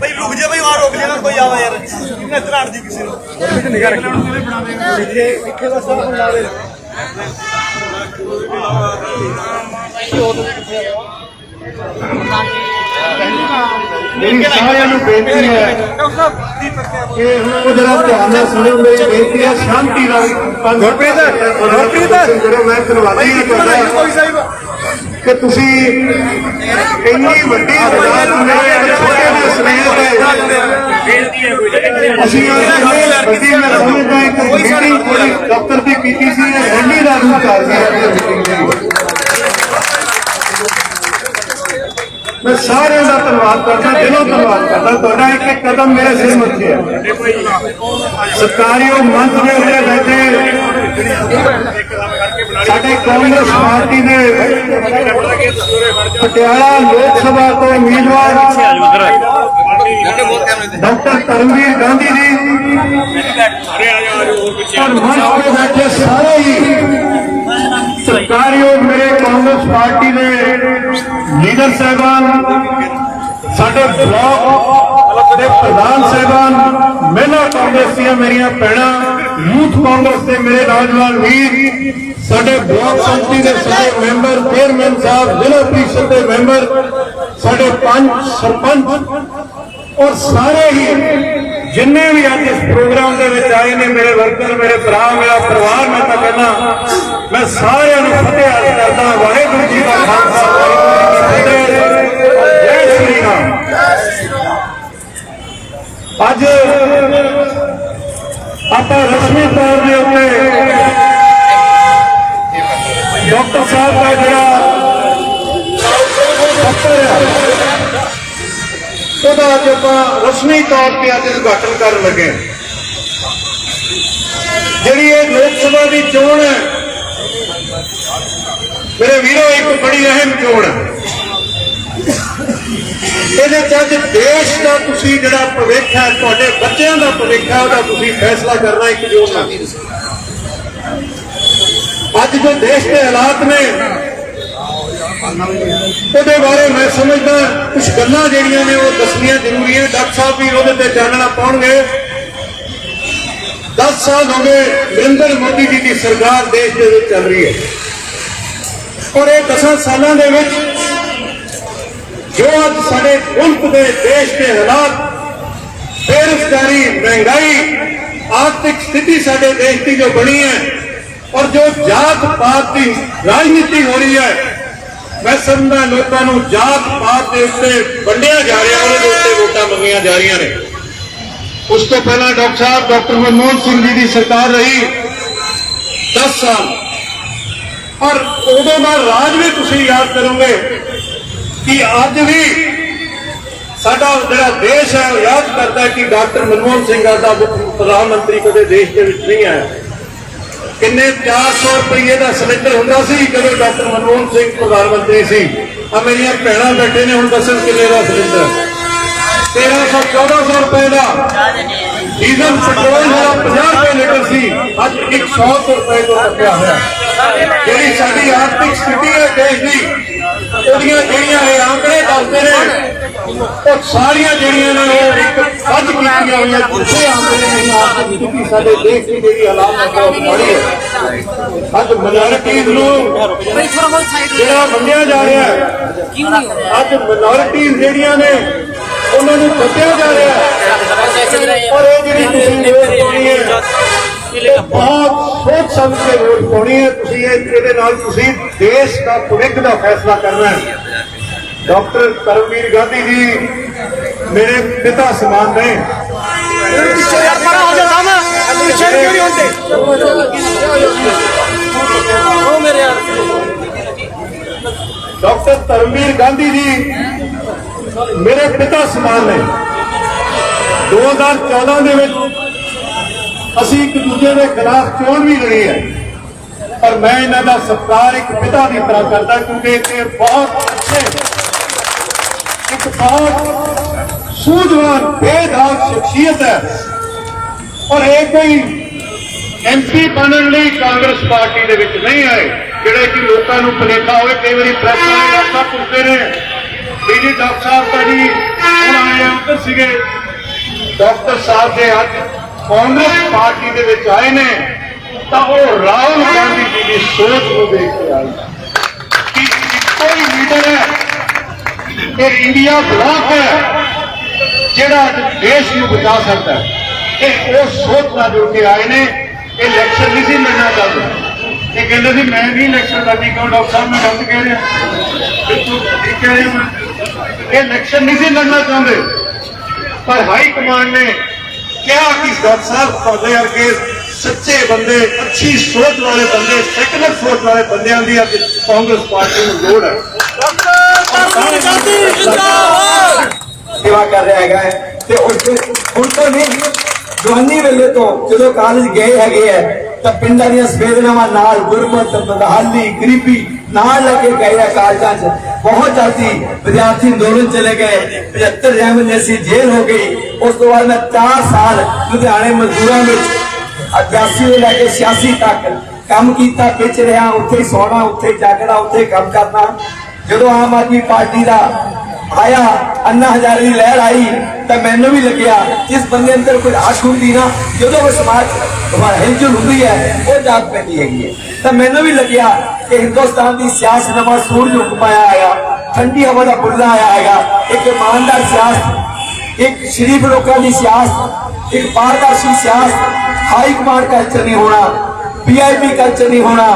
ਬਈ ਰੁਕ ਜਾ ਬਈ ਆ ਰੁਕ ਜਾ ਨਾ ਕੋਈ ਆਵਾ ਯਾਰ। ਕਿੰਨੇ ਧਰਾੜ ਦੀ ਕਿਸੇ ਨੂੰ। ਮੇਰੀ ਸਾਰਿਆਂ ਨੂੰ ਬੇਨਤੀ ਹੈ ਕਿ ਉਹ ਜਰਾ ਧਿਆਨ ਨਾਲ ਸੁਣੋ ਮੇਰੀ ਬੇਨਤੀ ਹੈ ਸ਼ਾਂਤੀ ਨਾਲ ਗੁਰਪ੍ਰੀਤ ਗੁਰਪ੍ਰੀਤ ਜਦੋਂ ਮੈਂ ਧੰਨਵਾਦੀ ਕਰਦਾ ਕਿ ਤੁਸੀਂ ਇੰਨੀ ਵੱਡੀ ਸਜ਼ਾ ਮੇਰੇ ਛੋਟੇ ਜਿਹੇ ਸਨੇਹ ਤੇ। ਅਸੀਂ ਅੱਜ ਵੱਡੀ ਮੈਂ ਸਮਝਦਾ ਇੱਕ ਮੀਟਿੰਗ ਕੋਈ ਦਫ਼ਤਰ ਦੀ ਕੀਤੀ ਸੀ ਇਹ ਰੈਲੀ ਦਾ ਰੂਪ ਦੀ ਮੈਂ ਸਾਰਿਆਂ ਦਾ ਧੰਨਵਾਦ ਕਰਦਾ ਦਿਲੋਂ ਧੰਨਵਾਦ ਕਰਦਾ। ਤੁਹਾਡਾ ਇੱਕ ਇੱਕ ਕਦਮ ਮੇਰੇ ਸਿਰ ਮੱਥੇ ਹੈ ਸਰਕਾਰੀਓ ਮੰਚ ਦੇ ਉੱਤੇ ਬੈਠੇ। ਸਾਡੇ ਕਾਂਗਰਸ ਪਾਰਟੀ ਦੇ ਪਟਿਆਲਾ ਲੋਕ ਸਭਾ ਤੋਂ ਉਮੀਦਵਾਰ ਡਾਕਟਰ ਕਰਮਵੀਰ ਗਾਂਧੀ ਜੀ। ਔਰ ਮੰਚ ਤੇ ਬੈਠੇ ਸਾਰੇ ਹੀ। ਸਰਕਾਰੀਓ ਮੇਰੇ ਕਾਂਗਰਸ ਪਾਰਟੀ ਦੇ ਲੀਡਰ ਸਾਹਿਬਾਨ, ਸਾਡੇ ਬਲਾਕ ਦੇ ਪ੍ਰਧਾਨ ਸਾਹਿਬਾਨ, ਮਹਿਲਾ ਕਾਂਗਰਸ ਦੀਆਂ ਮੇਰੀਆਂ ਭੈਣਾਂ। ਯੂਥ ਕਾਂਗਰਸ ਦੇ ਮੇਰੇ ਨੌਜਵਾਨ ਵੀਰ, ਸਾਡੇ ਬਲਾਕ ਸੰਮਤੀ ਦੇ ਸਾਰੇ ਮੈਂਬਰ ਚੇਅਰਮੈਨ ਸਾਹਿਬ, ਜ਼ਿਲ੍ਹਾ ਪ੍ਰੀਸ਼ਦ ਦੇ ਮੈਂਬਰ, ਸਾਡੇ ਪੰਜ ਸਰਪੰਚ ਔਰ ਸਾਰੇ ਹੀ ਜਿੰਨੇ ਵੀ ਅੱਜ ਇਸ ਪ੍ਰੋਗਰਾਮ ਦੇ ਵਿੱਚ ਆਏ ਨੇ, ਮੇਰੇ ਵਰਕਰ, ਮੇਰੇ ਭਰਾ, ਮੇਰਾ ਪਰਿਵਾਰ, ਮੈਂ ਤਾਂ ਕਹਿੰਦਾ, ਮੈਂ ਸਾਰਿਆਂ ਨੂੰ ਫਤਿਹ ਅਰਜ਼ ਕਰਦਾ ਵਾਹਿਗੁਰੂ ਜੀ ਦਾ ਖਾਲਸਾ, ਵਾਹਿਗੁਰੂ ਜੀ ਕੀ ਫਤਿਹ। ਜੈ ਸ਼੍ਰੀ ਰਾਮ। ਅੱਜ ਆਪਾਂ ਰਸਮੀ ਤੌਰ ਦੇ ਉੱਤੇ ਡਾਕਟਰ ਸਾਹਿਬ ਦਾ ਜਿਹੜਾ ਦਫ਼ਤਰ ਹੈ ਉਹਦਾ ਅੱਜ ਆਪਾਂ ਰਸਮੀ ਤੌਰ ਤੇ ਅੱਜ ਉਦਘਾਟਨ ਕਰਨ ਲੱਗੇ ਜਿਹੜੀ ਇਹ ਲੋਕ ਸਭਾ ਦੀ ਚੋਣ ਹੈ, ਮੇਰੇ ਵੀਰੋ, ਇੱਕ ਬੜੀ ਅਹਿਮ ਚੋਣ ਹੈ। ਇਹਦੇ ਚ ਅੱਜ ਦੇਸ਼ ਦਾ ਤੁਸੀਂ ਜਿਹੜਾ ਭਵਿੱਖ ਹੈ, ਤੁਹਾਡੇ ਬੱਚਿਆਂ ਦਾ ਭਵਿੱਖ ਹੈ, ਉਹਦਾ ਤੁਸੀਂ ਫੈਸਲਾ ਕਰਨਾ ਇੱਕ ਜੋੜ ਨਾਲ ਅੱਜ ਜੋ ਦੇਸ਼ ਦੇ ਹਾਲਾਤ ਨੇ, ਉਹਦੇ ਬਾਰੇ ਮੈਂ ਸਮਝਦਾ ਕੁਝ ਗੱਲਾਂ ਜਿਹੜੀਆਂ ਨੇ ਉਹ ਦੱਸਣੀਆਂ ਜ਼ਰੂਰੀ ਹੈ। ਡਾਕਟਰ ਸਾਹਿਬ ਵੀ ਉਹਦੇ ਤੇ ਚਾਨਣਾ ਪਾਉਣਗੇ। 10 ਸਾਲ ਹੋ ਗਏ, ਨਰਿੰਦਰ ਮੋਦੀ ਜੀ ਦੀ ਸਰਕਾਰ ਦੇਸ਼ ਦੇ ਵਿੱਚ ਚੱਲ ਰਹੀ ਹੈ। ਔਰ ਇਹ 10 ਸਾਲਾਂ ਦੇ ਵਿੱਚ ਜੋ ਅੱਜ ਸਾਡੇ ਮੁਲਕ ਦੇ ਦੇਸ਼ ਦੇ ਹਾਲਾਤ ਬੇਰੁਜ਼ਗਾਰੀ, ਮਹਿੰਗਾਈ, ਆਰਥਿਕ ਸਥਿਤੀ ਸਾਡੇ ਦੇਸ਼ ਦੀ ਜੋ ਬਣੀ ਹੈ ਔਰ ਜੋ ਜਾਤ ਪਾਤ ਦੀ ਰਾਜਨੀਤੀ ਹੋ ਰਹੀ ਹੈ, ਮੈਂ ਸਮਝਦਾ ਲੋਕਾਂ ਨੂੰ ਜਾਤ ਪਾਤ ਦੇ ਉੱਤੇ ਵੰਡਿਆ ਜਾ ਰਿਹਾ, ਉਹਦੇ ਦੇ ਉੱਤੇ ਵੋਟਾਂ ਮੰਗੀਆਂ ਜਾ ਰਹੀਆਂ ਨੇ। ਉਸ ਤੋਂ ਪਹਿਲਾਂ ਡਾਕਟਰ ਸਾਹਿਬ, ਡਾਕਟਰ ਮਨਮੋਹਨ ਸਿੰਘ ਜੀ ਦੀ ਸਰਕਾਰ ਰਹੀ 10 ਸਾਲ। ਔਰ ਉਦੋਂ ਦਾ ਰਾਜ ਵੀ ਤੁਸੀਂ ਯਾਦ ਕਰੋਗੇ ਕਿ ਅੱਜ ਵੀ ਸਾਡਾ ਜਿਹੜਾ ਦੇਸ਼ ਹੈ, ਉਹ ਯਾਦ ਕਰਦਾ ਕਿ ਡਾਕਟਰ ਮਨਮੋਹਨ ਸਿੰਘ ਦਾ ਪ੍ਰਧਾਨ ਮੰਤਰੀ ਕਦੇ ਦੇਸ਼ ਦੇ ਵਿੱਚ ਨਹੀਂ ਆਇਆ। ਕਿੰਨੇ 400 ਰੁਪਏ ਦਾ ਸਿਲੰਡਰ ਹੁੰਦਾ ਸੀ ਜਦੋਂ ਡਾਕਟਰ ਮਨਮੋਹਨ ਸਿੰਘ ਪ੍ਰਧਾਨ ਮੰਤਰੀ ਸੀ। ਆ ਮੇਰੀਆਂ ਭੈਣਾਂ ਬੈਠੇ ਨੇ, ਹੁਣ ਦੱਸਣ ਕਿੰਨੇ ਦਾ ਸਿਲੰਡਰ? 1300 1400 ਰੁਪਏ ਦਾ। ਡੀਜ਼ਲ, ਪੈਟਰੋਲ ਜਿਹੜਾ 50 ਰੁਪਏ ਲੀਟਰ ਸੀ। ਅੱਜ 100 ਰੁਪਏ ਤੋਂ ਰੱਖਿਆ ਹੋਇਆ। ਜਿਹੜੀ ਸਾਡੀ ਆਰਥਿਕ ਸਥਿਤੀ ਹੈ, ਦੇਸ਼ ਦੀ ਉਹਦੀਆਂ ਜਿਹੜੀਆਂ ਇਹ ਆંકੜੇ ਦੱਸਦੇ ਨੇ ਉਹ ਸਾਰੀਆਂ ਜਿਹੜੀਆਂ ਨੇ ਉਹ ਇੱਕ ਵੱਧ ਕੀਤੀਆਂ ਹੋਈਆਂ ਦੂਸਰੇ ਆંકੜੇ ਨੇ ਆਰਥਿਕ ਸਥਿਤੀ ਸਾਡੇ ਦੇਸ਼ ਦੀ ਜਿਹੜੀ ਹਾਲਾਤ ਹੈ ਮਾੜੀ ਹੈ ਅੱਜ ਮਿਨੋਰਿਟੀਜ਼ ਨੂੰ ਜਿਹੜਾ ਮੰਨਿਆ ਜਾ ਰਿਹਾ ਹੈ ਨਹੀਂ ਅੱਜ ਮਿਨੋਰਿਟੀਜ਼ ਜਿਹੜੀਆਂ ਨੇ ਉਹਨਾਂ ਨੂੰ ਕੱਟਿਆ ਜਾ ਰਿਹਾ ਹੈ। ਔਰ ਇਹ ਜਿਹੜੀ ਤੁਸੀਂ ਪਾਉਣੀ ਹੈ ਬਹੁਤ ਸੋਚ ਸਮਝ ਕੇ ਵੋਟ ਪਾਉਣੀ ਹੈ। ਤੁਸੀਂ ਇਹ- ਇਹਦੇ ਨਾਲ ਤੁਸੀਂ ਦੇਸ਼ ਦਾ ਭਵਿੱਖ ਦਾ ਫੈਸਲਾ ਕਰਨਾ ਹੈ। ਡਾਕਟਰ ਕਰਮਵੀਰ ਗਾਂਧੀ ਜੀ ਮੇਰੇ ਪਿਤਾ ਸਮਾਨ ਨੇ। ਪਿੱਛੇ ਯਾਰ ਪਰਾਂ ਹੋ ਜਾ ਸਾਹਮਣੇ ਪਿੱਛੇ ਕਿਉਂ ਨਹੀਂ ਹੁੰਦੇ ਉਹ ਮੇਰੇ ਯਾਰ। ਡਾਕਟਰ ਧਰਮਵੀਰ ਗਾਂਧੀ ਜੀ ਮੇਰੇ ਪਿਤਾ ਸਮਾਨ ਨੇ। 2014 ਦੇ ਵਿੱਚ ਅਸੀਂ ਇੱਕ ਦੂਜੇ ਦੇ ਖਿਲਾਫ ਚੋਣ ਵੀ ਲੜੀ ਹੈ। ਪਰ ਮੈਂ ਇਹਨਾਂ ਦਾ ਸਤਿਕਾਰ ਇੱਕ ਪਿਤਾ ਦੀ ਤਰ੍ਹਾਂ ਕਰਦਾ ਕਿਉਂਕਿ ਇਹ ਬਹੁਤ ਅੱਛੇ, ਇੱਕ ਬਹੁਤ ਸੂਝਵਾਨ, ਬੇਦਾਗ ਸ਼ਖਸੀਅਤ ਹੈ। ਔਰ ਇਹ ਕੋਈ ਐਮਪੀ ਬਣਨ ਲਈ ਕਾਂਗਰਸ ਪਾਰਟੀ ਦੇ ਵਿੱਚ ਨਹੀਂ ਆਏ, ਜਿਹੜੇ ਕਿ ਲੋਕਾਂ ਨੂੰ ਭੁਲੇਖਾ ਹੋਵੇ, ਕਈ ਵਾਰੀ ਪ੍ਰੈਸ ਵਾਲੇ ਡਾਕਟਰ ਪੁੱਛਦੇ ਨੇ। ਵੀ ਜੀ ਡਾਕਟਰ ਸਾਹਿਬ ਤਾਂ ਜੀ, ਹੁਣ ਆਏ ਆ ਸੀਗੇ। ਡਾਕਟਰ ਸਾਹਿਬ ਦੇ ਅੱਜ ਕਾਂਗਰਸ ਪਾਰਟੀ ਦੇ ਵਿੱਚ ਆਏ ਨੇ, ਤਾਂ ਉਹ ਰਾਹੁਲ ਗਾਂਧੀ ਜੀ ਦੀ ਸੋਚ ਨੂੰ ਦੇਖ ਕੇ ਆਏ। ਕਿ ਇੱਕੋ ਲੀਡਰ ਹੈ, ਇਹ ਇੰਡੀਆ ਬਲਾਕ ਹੈ, ਜਿਹੜਾ ਅੱਜ ਦੇਸ਼ ਨੂੰ ਬਚਾ ਸਕਦਾ ਹੈ। ਇਹ ਉਹ ਸੋਚ ਨਾਲ ਜੁੜ ਕੇ ਆਏ ਨੇ, ਇਹ ਇਲੈਕਸ਼ਨ ਨਹੀਂ ਸੀ ਲੜਨਾ ਚਾਹੁੰਦੇ। ਇਹ ਕਹਿੰਦੇ ਸੀ, ਮੈਂ ਵੀ ਇਲੈਕਸ਼ਨ ਲੜਨੀ ਕਿਉਂ ਡਾਕਟਰ ਸਾਹਿਬ ਮੈਂ ਗਲਤ ਕਹਿ ਰਿਹਾ? ਬਿਲਕੁਲ ਠੀਕ ਕਹਿ ਰਹੇ ਹੋ ਇਹ ਇਲੈਕਸ਼ਨ ਨਹੀਂ ਸੀ ਲੜਨਾ ਚਾਹੁੰਦੇ। ਪਰ ਹਾਈ ਕਮਾਂਡ ਨੇ ਕਿਹਾ ਕਿ ਡਾਕਟਰ ਸਾਹਿਬ ਤੁਹਾਡੇ ਵਰਗੇ ਸੱਚੇ ਬੰਦੇ ਅੱਛੀ ਸੋਚ ਵਾਲੇ ਬੰਦੇ ਸੈਕੂਲਰ ਸੋਚ ਵਾਲੇ ਬੰਦਿਆਂ ਦੀ ਅੱਜ ਕਾਂਗਰਸ ਪਾਰਟੀ ਨੂੰ ਲੋੜ ਹੈ। ਸੇਵਾ ਕਰ ਰਿਹਾ ਹੈਗਾ ਹੈ। ਤੇ ਹੁਣ ਤੋਂ ਨਹੀਂ ਜਵਾਨੀ ਵੇਲੇ ਤੋਂ ਜਦੋਂ ਕਾਲਜ ਗਏ ਹੈਗੇ ਹੈ ਤਾਂ ਪਿੰਡਾਂ ਦੀਆਂ ਸਵੇਦਨਾਵਾਂ ਨਾਲ ਗੁਰਮਤ ਬਦਹਾਲੀ ਗਰੀਬੀ ਨਾਲ ਲੈ ਕੇ ਗਏ ਆ ਕਾਲਜਾਂ 'ਚ। ਬਹੁਤ ਜਲਦੀ ਵਿਦਿਆਰਥੀ ਅੰਦੋਲਨ ਚਲੇ ਗਏ। 75 ਐਮਰਜੈਂਸੀ ਜੇਲ੍ਹ ਹੋ ਗਈ। ਉਸ ਤੋਂ ਬਾਅਦ ਮੈਂ 4 ਸਾਲ ਲੁਧਿਆਣੇ ਮਜ਼ਦੂਰਾਂ ਵਿੱਚ 88 ਤੋਂ ਲੈ ਕੇ 86 ਤੱਕ ਕੰਮ ਕੀਤਾ ਵਿੱਚ ਰਿਹਾ, ਉੱਥੇ ਹੀ ਸੌਣਾ, ਉੱਥੇ ਹੀ ਜਾਗਣਾ, ਉੱਥੇ ਹੀ ਕੰਮ ਕਰਨਾ। ਜਦੋਂ ਆਮ ਆਦਮੀ ਪਾਰਟੀ ਦਾ ਆਇਆ, ਅੰਨਾ ਹਜ਼ਾਰੇ ਦੀ ਲਹਿਰ ਆਈ, ਤਾਂ ਮੈਨੂੰ ਵੀ ਲੱਗਿਆ, ਜਿਸ ਬੰਦੇ ਅੰਦਰ ਕੋਈ ਆਸ਼ ਹੁੰਦੀ ਨਾ, ਜਦੋਂ ਉਹ ਸਮਾਜ, ਹਿਲਜੁਲ ਹੁੰਦੀ ਹੈ, ਉਹ ਜਾਗ ਪੈਂਦੀ ਹੈਗੀ ਹੈ। ਤਾਂ ਮੈਨੂੰ ਵੀ ਲੱਗਿਆ ਕਿ ਹਿੰਦੁਸਤਾਨ ਦੀ ਸਿਆਸਤ ਨਵਾਂ ਸੂਰਜ ਉੱਗ ਪਾਇਆ ਠੰਡੀ ਹਵਾ ਦਾ ਬੁੱਲਾ ਆਇਆ ਹੈਗਾ, ਇੱਕ ਇਮਾਨਦਾਰ ਸਿਆਸਤ, ਇੱਕ ਸ਼ਰੀਫ ਲੋਕਾਂ ਦੀ ਸਿਆਸਤ, ਇੱਕ ਪਾਰਦਰਸ਼ੀ ਸਿਆਸਤ, ਹਾਈ ਕਮਾਂਡ ਕਲਚਰ ਨਹੀਂ ਹੋਣਾ ਵੀਆਈਪੀ ਕਲਚਰ ਨਹੀਂ ਹੋਣਾ,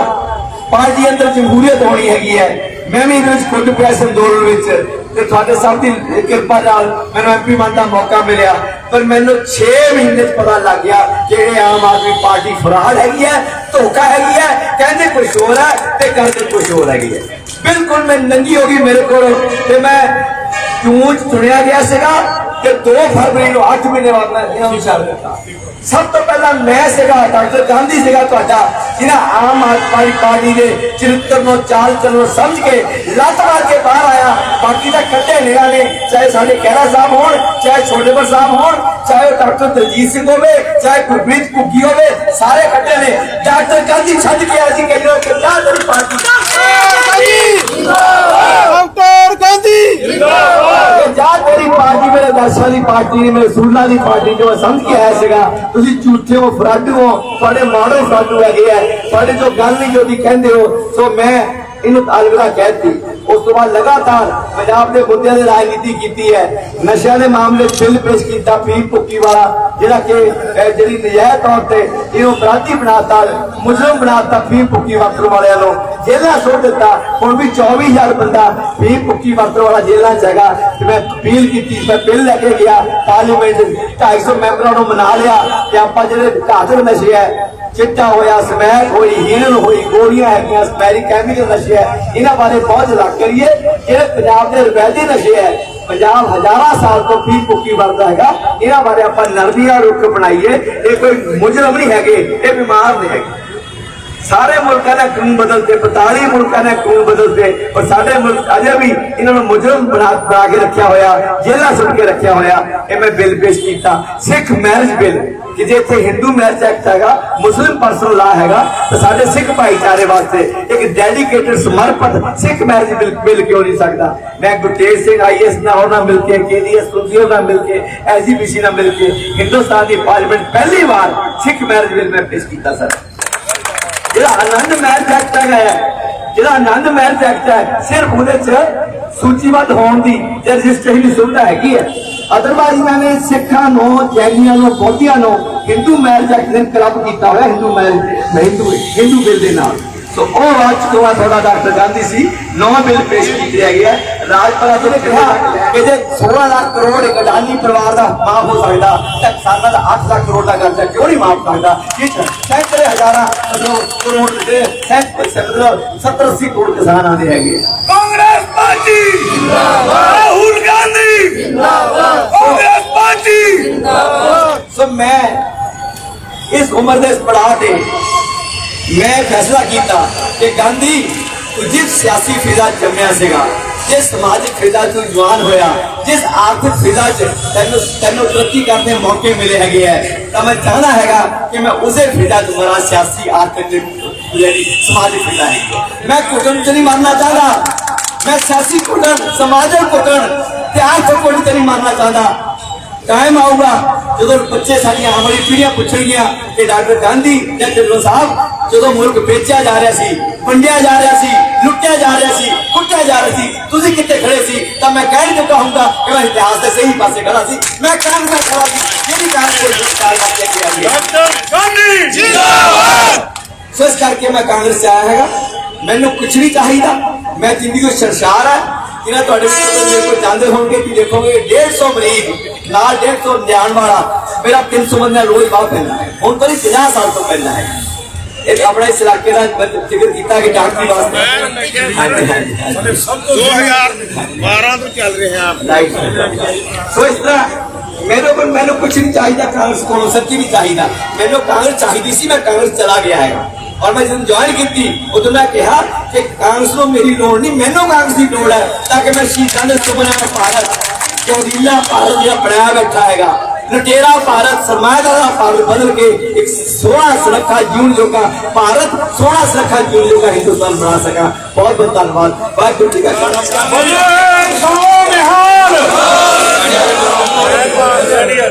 ਪਾਰਟੀ ਅੰਦਰ ਜਮਹੂਰੀਅਤ ਹੋਣੀ ਹੈਗੀ ਹੈ। ਮੈਂ ਵੀ ਇਹਦੇ ਵਿੱਚ ਖੁਦ ਪਿਆ ਇਸ ਅੰਦੋਲਨ ਵਿੱਚ। ਤੇ ਤੁਹਾਡੇ ਸਭ ਦੀ ਕਿਰਪਾ ਨਾਲ ਮੈਨੂੰ ਐਮਪੀ ਬਣਨ ਦਾ ਮੌਕਾ ਮਿਲਿਆ। ਪਰ ਮੈਨੂੰ 6 ਮਹੀਨੇ ਚ ਪਤਾ ਲੱਗ ਗਿਆ ਕਿ ਇਹ ਆਮ ਆਦਮੀ ਪਾਰਟੀ ਫਰਾਡ ਹੈਗੀ ਹੈ, ਧੋਖਾ ਹੈਗੀ ਹੈ, ਕਹਿੰਦੇ ਕੁਝ ਹੋਰ ਹੈ ਤੇ ਕਰਦੇ ਕੁਝ ਹੋਰ ਹੈਗੀ ਹੈ। ਬਿਲਕੁਲ ਮੈਂ ਨੰਗੀ ਹੋ ਗਈ ਮੇਰੇ ਕੋਲ ਤੇ ਮੈਂ ਕਿਉਂ ਚੁਣਿਆ ਗਿਆ ਸੀਗਾ। ਕਿ 2 ਫਰਵਰੀ ਨੂੰ 8 ਮਹੀਨੇ ਬਾਅਦ ਮੈਂ ਇਹਨਾਂ ਨੂੰ ਛੱਡ ਦਿੱਤਾ। ਸਭ ਤੋਂ ਪਹਿਲਾਂ ਮੈਂ ਸੀਗਾ, ਡਾਕਟਰ ਗਾਂਧੀ ਸੀਗਾ ਤੁਹਾਡਾ ਜਿਹਨਾਂ ਆਮ ਆਦਮੀ ਪਾਰਟੀ ਦੇ ਚਰਿੱਤਰ ਨੂੰ, ਚਾਲ ਚੱਲਣ ਸਮਝ ਕੇ ਲੱਤ ਮਾਰ ਕੇ ਬਾਹਰ ਆਇਆ। ਬਾਕੀ ਤਾਂ ਕੱਢੇ ਨਿਆਂ ਨੇ, ਚਾਹੇ ਸਾਡੇ ਖਹਿਰਾ ਸਾਹਿਬ ਹੋਣ, ਚਾਹੇ ਛੋਟੇਪੁਰ ਸਾਹਿਬ ਹੋਣ, ਚਾਹੇ ਉਹ ਡਾਕਟਰ ਦਲਜੀਤ ਸਿੰਘ ਹੋਵੇ, ਚਾਹੇ ਗੁਰਪ੍ਰੀਤ ਕੁੱਕੀ ਹੋਵੇ, ਸਾਰੇ ਕੱਢੇ ਨੇ। ਡਾਕਟਰ ਗਾਂਧੀ ਛੱਡ ਕੇ ਆਇਆ ਕਹਿੰਦੇ ਕਈ ਲੋਕ ਪਾਰਟੀ। ਡਾਕਟਰ ਗਾਂਧੀ। ਕਿ ਤੇਰੀ ਪਾਰਟੀ ਮੇਰੇ ਦਰਸ਼ਕਾਂ ਦੀ ਪਾਰਟੀ ਨਹੀਂ, ਮੇਰੇ ਸੂਲਾਂ ਦੀ ਪਾਰਟੀ ਜੋ ਸਮਝ ਕੇ ਆਇਆ ਸੀਗਾ। ਤੁਸੀਂ ਝੂਠੇ ਹੋ, ਫਰਾਡੂ ਹੋ, ਤੁਹਾਡੇ ਮਾੜੇ ਫਰਾਡੂ ਹੈਗੇ ਆ। ਤੁਹਾਡੇ ਜੋ ਗੱਲ ਨਹੀਂ ਜੋਦੀ ਕਹਿੰਦੇ ਹੋ, ਸੋ ਮੈਂ ਇਹਨੂੰ ਤਾਲਗੜਾ ਕਹਿਤੀ। ਉਸ ਤੋਂ ਬਾਅਦ ਲਗਾਤਾਰ ਪੰਜਾਬ ਦੇ ਮੁੱਦਿਆਂ ਦੀ ਰਾਜਨੀਤੀ ਕੀਤੀ ਹੈ। ਨਸ਼ਿਆਂ ਦੇ ਮਾਮਲੇ ਬਿੱਲ ਪੇਸ਼ ਕੀਤਾ ਪੀ ਭੁੱਕੀ ਵਾਲਾ, ਜਿਹੜਾ ਕਿ ਜਿਹੜੀ ਨਜਾਇਜ਼ ਤੌਰ ਤੇ ਇਹਨੂੰ ਅਪਰਾਧੀ ਬਣਾਤਾ, ਮੁਜਰਮ ਬਣਾਤਾ ਫੀ ਭੁੱਕੀ ਵਰਤਣ ਵਾਲਿਆਂ ਨੂੰ। ਜੇਲ੍ਹਾਂ ਸੁੱਟ ਦਿੱਤਾ। ਹੁਣ ਵੀ 24000 ਬੰਦਾ ਫੀ ਭੁੱਕੀ ਵਰਤਣ ਵਾਲਾ ਜੇਲ੍ਹਾਂ 'ਚ ਹੈਗਾ ਤੇ ਮੈਂ ਅਪੀਲ ਕੀਤੀ, ਮੈਂ ਬਿੱਲ ਲੈ ਕੇ ਗਿਆ, ਪਾਰਲੀਮੈਂਟ 250 ਮੈਂਬਰਾਂ ਨੂੰ ਮਨਾ ਲਿਆ ਕਿ ਆਪਾਂ ਜਿਹੜੇ ਘਾਤਕ ਨਸ਼ੇ ਹੈ, ਚਿੱਟਾ ਹੋਇਆ, ਸਮੈਕ ਹੋਈ, ਹੀਰਨ ਹੋਈ, ਗੋਲੀਆਂ ਹੈਗੀਆਂ, ਸਮੈਰੀ ਕੈਮੀਕਲ ਨਸ਼ੇ ਹੈ, ਇਹਨਾਂ ਬਾਰੇ ਬਹੁਤ ਇਲਾਕ ਕਰੀਏ। ਜਿਹੜੇ ਪੰਜਾਬ ਦੇ ਰਵਾਇਤੀ ਨਸ਼ੇ ਹੈ, ਪੰਜਾਬ ਹਜ਼ਾਰਾਂ ਸਾਲ ਤੋਂ ਪੀ ਭੁੱਕੀ ਵਰਦਾ ਹੈਗਾ, ਇਹਨਾਂ ਬਾਰੇ ਆਪਾਂ ਨਰਮੀਆਂ ਰੁੱਖ ਬਣਾਈਏ। ਇਹ ਕੋਈ ਮੁਜਰਮ ਨਹੀਂ ਹੈਗੇ, ਇਹ ਬਿਮਾਰ ਨਹੀਂ ਹੈਗੇ। ਸਾਰੇ ਮੁਲਕਾਂ ਨੇ ਕਾਨੂੰਨ ਬਦਲਦੇ 42 ਮੁਲਕਾਂ ਨੇ ਕਾਨੂੰਨ ਬਦਲਦੇ, ਪਰ ਸਾਡੇ ਮੁਲਕ ਅਜੇ ਵੀ ਇਹਨਾਂ ਨੂੰ ਮੁਜਰਮ ਬਣਾ ਬਣਾ ਕੇ ਰੱਖਿਆ ਹੋਇਆ, ਜੇਲ੍ਹਾਂ ਸੁੱਟ ਕੇ ਰੱਖਿਆ ਹੋਇਆ। ਇਹ ਮੈਂ ਬਿੱਲ ਪੇਸ਼ ਕੀਤਾ। ਸਿੱਖ ਮੈਰਿਜ ਬਿੱਲ ਕਿ ਜੇ ਇੱਥੇ ਹਿੰਦੂ ਮੈਰਿਜ ਐਕਟ ਹੈਗਾ ਮੁਸਲਿਮ ਪਰਸਨਲ ਲਾ ਹੈਗਾ, ਤਾਂ ਸਾਡੇ ਸਿੱਖ ਭਾਈਚਾਰੇ ਵਾਸਤੇ ਇੱਕ ਡੈਡੀਕੇਟਡ ਸਮਰਪਿਤ ਸਿੱਖ ਮੈਰਿਜ ਬਿੱਲ ਬਿੱਲ ਕਿਉਂ ਨਹੀਂ ਸਕਦਾ? ਮੈਂ ਗੁਰਤੇਜ ਸਿੰਘ ਆਈਐਸ ਨਾਲ ਨਾਲ ਮਿਲ ਕੇ ਕੇਡੀਐਸ ਸੁਖੀਓ ਨਾਲ ਮਿਲ ਕੇ ਐਸਜੀਪੀਸੀ ਨਾਲ ਮਿਲ ਕੇ ਹਿੰਦੁਸਤਾਨ ਦੀ ਪਾਰਲੀਮੈਂਟ ਪਹਿਲੀ ਵਾਰ ਸਿੱਖ ਮੈਰਿਜ ਬਿੱਲ ਮੈਂ ਪੇਸ਼ ਕੀਤਾ, ਸਰ। ਜਿਹੜਾ ਆਨੰਦ ਮੈਰਿਜ ਐਕਟ ਹੈ, ਜਿਹੜਾ ਆਨੰਦ ਮੈਰਿਜ ਐਕਟ ਹੈ ਸਿਰਫ ਉਹਦੇ ਚ ਸੂਚੀਬੱਧ ਹੋਣ ਦੀ ਤੇ ਰਜਿਸਟ੍ਰੇਸ਼ਨ ਦੀ ਸੁਵਿਧਾ ਹੈਗੀ ਹੈ। ਅਦਰਵਾਈਜ਼ ਮੈਨੇ ਸਿੱਖਾਂ ਨੂੰ ਜੈਨੀਆਂ ਨੂੰ ਬੌਧੀਆਂ ਨੂੰ ਹਿੰਦੂ ਮੈਰਿਜ ਐਕਟ ਦੇ ਕਲੱਬ ਕੀਤਾ ਹੋਇਆ ਹਿੰਦੂ ਮੈਰਿਜ ਹਿੰਦੂ ਹਿੰਦੂ ਬਿੱਲ ਦੇ ਨਾਲ। ਸੋ ਉਹ ਰਾਜ ਕੁਮਾਰ ਤੁਹਾਡਾ ਡਾਕਟਰ ਗਾਂਧੀ ਸੀ ਨਵਾਂ ਬਿੱਲ ਪੇਸ਼ ਕੀਤਾ ਗਿਆ ਹੈ ਰਾਜਪਾਲ ਜੀ ਨੇ ਕਿਹਾ ਕਿ ਜੇ 16 ਲੱਖ ਕਰੋੜ ਇੱਕ ਅਡਾਨੀ ਪਰਿਵਾਰ ਦਾ ਮਾਫ ਹੋ ਸਕਦਾ ਤਾਂ ਕਿਸਾਨਾਂ ਦਾ 8 ਲੱਖ ਕਰੋੜ ਦਾ ਕਰਜ਼ਾ ਕਿਉਂ ਨਹੀਂ ਮਾਫ ਕਰਦਾ? ਇਹ ਸੈਂਕੜੇ ਹਜ਼ਾਰਾਂ ਕਰੋੜ ਦੇ ਸੈਂਕੜੇ ਮਤਲਬ 70 80 ਕਰੋੜ ਕਿਸਾਨ ਆਦੇ ਹੈਗੇ ਕਾਂਗਰਸ ਪਾਰਟੀ ਜਿੰਦਾਬਾਦ। ਰਾਹੁਲ ਗਾਂਧੀ ਜਿੰਦਾਬਾਦ। ਕਾਂਗਰਸ ਪਾਰਟੀ ਸੋ ਮੈਂ ਇਸ ਉਮਰ ਦੇ ਇਸ ਪੜਾਅ ਤੇ ਮੈਂ ਫੈਸਲਾ ਕੀਤਾ ਕਿ ਗਾਂਧੀ ਜਿਸ ਸਿਆਸੀ ਫਿਜ਼ਾ ਜੰਮਿਆ ਸੀਗਾ ਜਿਸ ਸਮਾਜਿਕ ਫਿਜ਼ਾ ਤੋਂ ਜਵਾਨ ਹੋਇਆ, ਜਿਸ ਆਰਥਿਕ ਫਿਜ਼ਾ 'ਚ ਤੈਨੂੰ ਤੈਨੂੰ ਤਰੱਕੀ ਕਰਨ ਦੇ ਮੌਕੇ ਮਿਲੇ ਹੈਗੇ ਹੈ ਤਾਂ ਮੈਂ ਚਾਹਨਾ ਹੈਗਾ ਕਿ ਮੈਂ ਉਸੇ ਫਿਜ਼ਾ 'ਚ ਸਿਆਸੀ, ਆਰਥਿਕ ਜਿਹੜੀ ਸਮਾਜਿਕ ਫਿਜ਼ਾ ਹੈ ਮੈਂ ਕੁਟਨ 'ਚ ਨਹੀਂ ਮਰਨਾ ਚਾਹਦਾ। ਮੈਂ ਸਿਆਸੀ ਕੁਟਨ ਸਮਾਜਿਕ ਕੁਟਨ ਤੇ ਆਰਥਿਕ ਕੁਟਨ 'ਚ ਨਹੀਂ ਮਰਨਾ ਚਾਹਦਾ। ਟਾਈਮ ਆਊਗਾ ਜਦੋਂ ਬੱਚੇ ਸਾਡੀਆਂ ਆਉਣ ਵਾਲੀ ਪੀੜ੍ਹੀਆਂ ਪੁੱਛਣਗੀਆਂ ਕਿ ਡਾਕਟਰ ਗਾਂਧੀ ਜਾਂ ਢਿੱਲੋਂ ਸਾਹਿਬ ਜਦੋਂ ਮੁਲਕ ਵੇਚਿਆ ਜਾ ਰਿਹਾ ਸੀ ਵੰਡਿਆ ਜਾ ਰਿਹਾ ਸੀ ਲੁੱਟਿਆ ਜਾ ਰਿਹਾ ਸੀ ਕੁੱਟਿਆ ਜਾ ਰਿਹਾ ਸੀ ਤੁਸੀਂ ਕਿੱਥੇ ਖੜੇ ਸੀ? ਤਾਂ ਮੈਂ ਕਹਿ ਚੁੱਕਾ ਹੁੰਦਾ ਕਿ ਮੈਂ ਇਤਿਹਾਸ ਦੇ ਸਹੀ ਪਾਸੇ ਖੜਾ ਸੀ। ਮੈਂ ਕਾਂਗਰਸ ਖੜਾ ਸੀ। ਜਿਹੜੀ ਕਾਂਗਰਸ ਦੇ ਸਰਕਾਰ ਵਾਸਤੇ ਅੱਗੇ ਆਈ ਡਾਕਟਰ ਗਾਂਧੀ! ਜਿੰਦਾਬਾਦ! ਸੋ ਇਸ ਕਰਕੇ ਮੈਂ ਕਾਂਗਰਸ ਆਇਆ ਹੈਗਾ। ਮੈਨੂੰ ਕੁਝ ਨਹੀਂ ਚਾਹੀਦਾ ਮੈਂ ਜ਼ਿੰਦਗੀ ਦਾ ਸਰਸ਼ਾਰ ਹੈ ਇਹਨਾਂ ਤੁਹਾਡੇ ਕੋਲ ਮੇਰੇ ਕੋਲ ਜਾਂਦੇ ਹੋਣਗੇ ਕਿ ਦੇਖੋਗੇ 150 ਮਰੀਜ਼ ਨਾਲ 150 ਜਾਣ ਵਾਲਾ ਮੇਰਾ 300 ਬੰਦਾ ਰੋਜ਼ ਬਾਹਰ ਪੈਂਦਾ ਹੈ। ਹੁਣ ਤੋਂ ਨਹੀਂ 50 ਸਾਲ ਤੋਂ ਪਹਿਲਾਂ ਹੈ। ਇਹ ਆਪਣਾ ਇਸ ਇਲਾਕੇ ਦਾ ਮੈਂ ਜ਼ਿਕਰ ਕੀਤਾ ਕਿ ਡਾਕਟਰੀ ਵਾਸਤੇ ਹਾਂਜੀ ਹਾਂਜੀ ਹਾਂਜੀ। 2012 ਤੋਂ ਚੱਲ ਰਿਹਾ ਰਾਈਟ ਸੋ ਇਸ ਤਰ੍ਹਾਂ ਮੈਨੂੰ ਕੋਲ ਮੈਨੂੰ ਕੁਝ ਨਹੀਂ ਚਾਹੀਦਾ ਕਾਂਗਰਸ ਚਾਹੀਦਾ। ਮੈਨੂੰ ਕਾਂਗਰਸ ਚਾਹੀਦੀ ਸੀ ਮੈਂ ਕਾਂਗਰਸ ਚਲਾ ਗਿਆ ਹੈ। ਔਰ ਮੈਂ ਜਦੋਂ ਜੁਆਇਨ ਕੀਤੀ ਉਦੋਂ ਮੈਂ ਕਿਹਾ ਕਿ ਕਾਂਗਰਸ ਨੂੰ ਮੇਰੀ ਲੋੜ ਨਹੀਂ ਮੈਨੂੰ ਕਾਂਗਰਸ ਦੀ ਲੋੜ ਹੈ ਤਾਂ ਕਿ ਮੈਂ ਬੈਠਾ ਹੈਗਾ। ਲੁਟੇਰਾ ਭਾਰਤ ਸਰਮਾਇਦਾਰਾ ਭਾਰਤ ਬਦਲ ਕੇ ਇੱਕ ਸੋਹਣਾ ਸੁਰੱਖਿਆ ਜੀਵਨ ਜੋਗਾ ਭਾਰਤ, ਸੋਹਣਾ ਸੁਰੱਖਿਆ ਜੀਵਨ ਜੋਗਾ ਹਿੰਦੁਸਤਾਨ ਬਣਾ ਸਕਾਂ। ਬਹੁਤ ਬਹੁਤ ਧੰਨਵਾਦ। ਵਾਹਿਗੁਰੂ ਜੀ ਕਾ ਖਾਲਸਾ। ਬੋਲੇ ਸੋ ਨਿਹਾਲ।